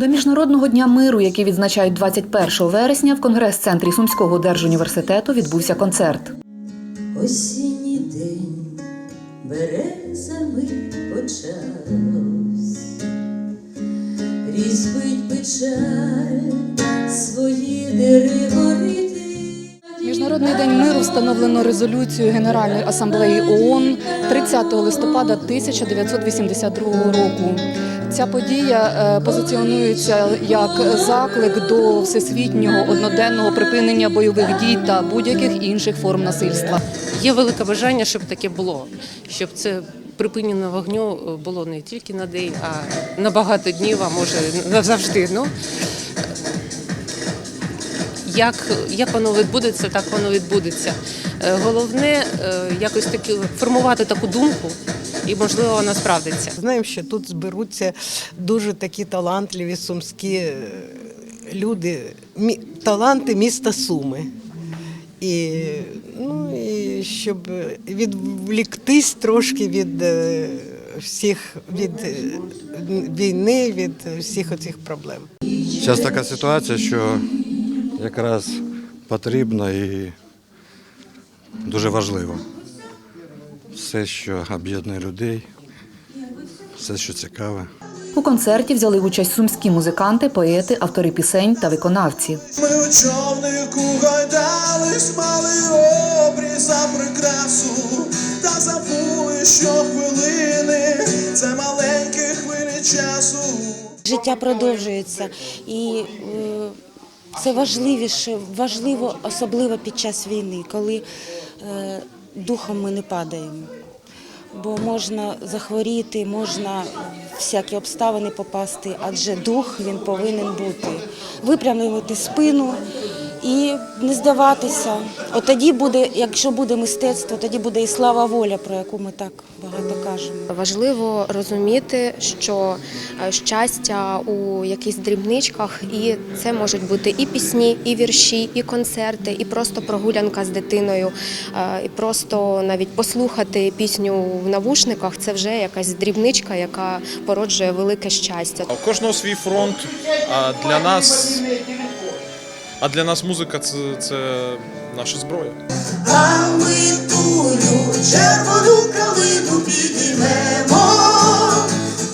До міжнародного дня миру, який відзначають 21 вересня, в конгрес-центрі Сумського держуніверситету відбувся концерт. Осінній день березами почалось, різьбить печаль свої дереворити. Міжнародний день миру встановлено резолюцією Генеральної асамблеї ООН 30 листопада 1982 року. Ця подія е, позиціонується як заклик до всесвітнього одноденного припинення бойових дій та будь-яких інших форм насильства. Є велике бажання, щоб таке було, щоб це припинення вогню було не тільки на день, а на багато днів, а може назавжди. Ну, як, як воно відбудеться, так воно відбудеться. Е, Головне е, якось таки формувати таку думку, і можливо вона справдиться. Знаємо, що тут зберуться дуже такі талантливі сумські е, люди, мі- таланти міста Суми. І, ну, і щоб відвліктись трошки від всіх від війни, від всіх оцих проблем. Зараз така ситуація, що якраз потрібно і дуже важливо. Все, що об'єднує людей, все, що цікаве. У концерті взяли участь сумські музиканти, поети, автори пісень та виконавці. Ми у човнику гойдались, мали обріз за прикрасу, та забули, що хвилини це маленькі хвилі часу. життя продовжується, і е, це важливіше, важливо, особливо під час війни, коли е, духом ми не падаємо. Бо можна захворіти, можна всякі обставини попасти, адже дух він повинен бути. Випрямити спину і не здаватися. От тоді буде, якщо буде мистецтво, тоді буде і слава воля, про яку ми так багато кажемо. Важливо розуміти, що е, щастя у якихось дрібничках, і це можуть бути і пісні, і вірші, і концерти, і просто прогулянка з дитиною, е, і просто навіть послухати пісню в навушниках це вже якась дрібничка, яка породжує велике щастя. У кожного свій фронт. Для нас, а для нас музика це, це наша зброя. А ми тую червону калину підіймемо,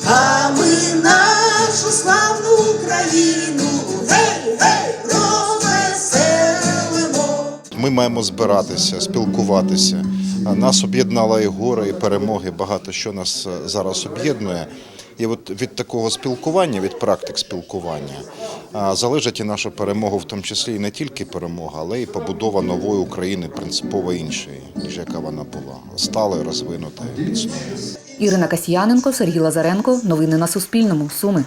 а ми нашу славну Україну, гей, гей, розвеселимо. Ми маємо збиратися, спілкуватися. Нас об'єднала і горе, і перемоги. Багато що нас е, зараз об'єднує. І от від такого спілкування, від практик спілкування, залежить і наша перемога, в тому числі і не тільки перемога, але й побудова нової України принципово іншої, ніж яка вона була. Сталою, розвинутою, міцною. Ірина Касьяненко, Сергій Лазаренко. Новини на Суспільному. Суми.